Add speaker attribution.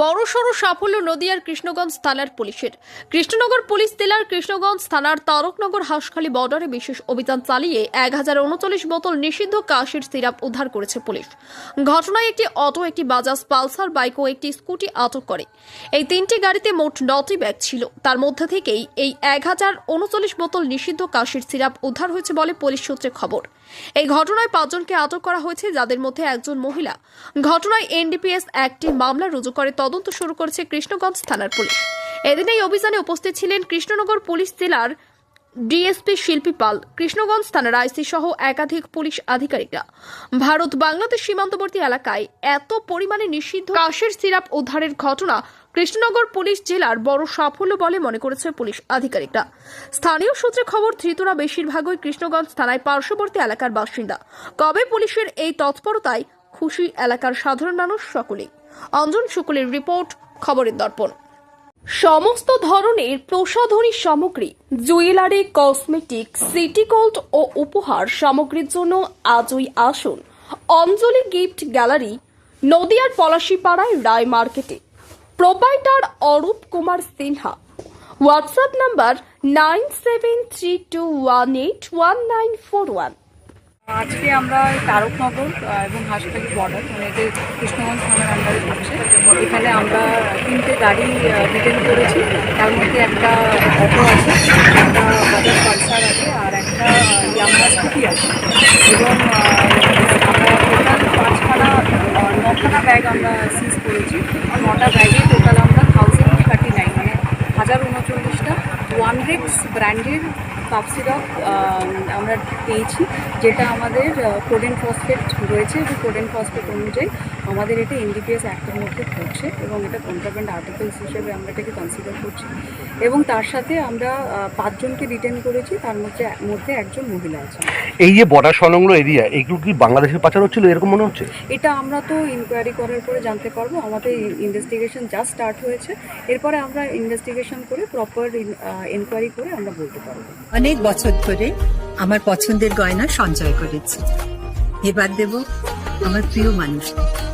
Speaker 1: বড়সড় সাফল্য নদিয়ার কৃষ্ণগঞ্জ থানার পুলিশের। কৃষ্ণনগর পুলিশ জেলার কৃষ্ণগঞ্জ থানার তারকনগর হাঁসখালী বর্ডারে বিশেষ অভিযান চালিয়ে এক হাজার উনচল্লিশ বোতল নিষিদ্ধ কাশির সিরাপ উদ্ধার করেছে পুলিশ। ঘটনায় একটি অটো, একটি বাজাজ পালসার, বাইক ও একটি স্কুটি আটক করে। এই তিনটি গাড়িতে মোট নটি ব্যাগ ছিল। তার মধ্যে থেকেই এই এক হাজার উনচল্লিশ বোতল নিষিদ্ধ কাশির সিরাপ উদ্ধার হয়েছে বলে পুলিশ সূত্রে খবর। এই ঘটনায় পাঁচজনকে আটক করা হয়েছে, যাদের মধ্যে একজন মহিলা। ঘটনায় এনডিপিএস একটি মামলা রুজু করে তদন্ত শুরু করেছে কৃষ্ণগঞ্জ থানার পুলিশ। এদিন এই অভিযানে উপস্থিত ছিলেন কৃষ্ণনগর পুলিশ জেলার ডিএসপি শিল্পী পাল। কৃষ্ণগঞ্জ থানার আইসি সহ একাধিক পুলিশ আধিকারিকরা। ভারত বাংলাদেশ সীমান্তবর্তী এলাকায় এত পরিমাণে নিষিদ্ধ কাশের সিরাপ উদ্ধারের ঘটনা কৃষ্ণনগর পুলিশ জেলার বড় সাফল্য বলে মনে করেছে পুলিশ আধিকারিকরা। স্থানীয় সূত্রে খবর, ধৃতরা বেশিরভাগই কৃষ্ণগঞ্জ থানায় পার্শ্ববর্তী এলাকার বাসিন্দা। কবে পুলিশের এই তৎপরতায় খুশি এলাকার সাধারণ মানুষ সকলেই। অঞ্জন শুকুলের রিপোর্ট, খবরের দর্পণ। সমস্ত ধরনের প্রসাধনী সামগ্রী, জুয়েলারি, কসমেটিক, সিটি গোল্ড ও উপহার সামগ্রীর জন্য আজই আসুন অঞ্জলি গিফট গ্যালারি, নদিয়ার পলাশিপাড়ায় রায় মার্কেটে। Proprietor Arup Kumar Sinha. WhatsApp number nine seven three two one eight one nine four one.
Speaker 2: আজকে আমরা তারকনগর এবং হাসপাতাল বর্ডার মানে এতে কৃষ্ণগঞ্জ থানার আন্ডারে পড়ছে এখানে আমরা তিনটে গাড়ি ডিটেন করেছি। তার মধ্যে একটা অটো আছে, একটা বাজাজ পালসার আছে, আর একটা ইয়ামা স্কুটি আছে। এবং আমরা টোটাল পাঁচখানা নখানা ব্যাগ আমরা সিজ করেছি। নটা ব্যাগে টোটাল আমরা থাউজেন্ড থার্টি নাইন মানে হাজার উনচল্লিশটা ওয়ান রেক্স ব্র্যান্ডের কাপ সিরাপ আমরা পেয়েছি, যেটা আমাদের কোডেন ফসফেট রয়েছে। এবং কোডেন ফসফেট অনুযায়ী আমাদের এটা এনডিপিএস অ্যাক্টের মধ্যে পড়ছে এবং এটা কন্ট্রাব্যান্ড আর্টিকেলস হিসেবে আমরা এটাকে কনসিডার করছি। এবং তার সাথে আমরা পাঁচজনকে রিটেন করেছি তার মধ্যে মধ্যে একজন মহিলা আছে
Speaker 3: এই যে বর্ডার সংলগ্ন এরিয়া এগুলো কি বাংলাদেশের পাচার হচ্ছিল? এরকম মনে হচ্ছে?
Speaker 2: এটা আমরা তো ইনকোয়ারি করার পরে জানতে পারব। আমাদের ইনভেস্টিগেশন জাস্ট স্টার্ট হয়েছে। এরপরে আমরা ইনভেস্টিগেশন করে প্রপার ইনকোয়ারি করে আমরা বলতে পারব।
Speaker 4: অনেক বছর ধরে আমার পছন্দের গয়না সঞ্চয় করেছি। এবার দেব আমার প্রিয় মানুষ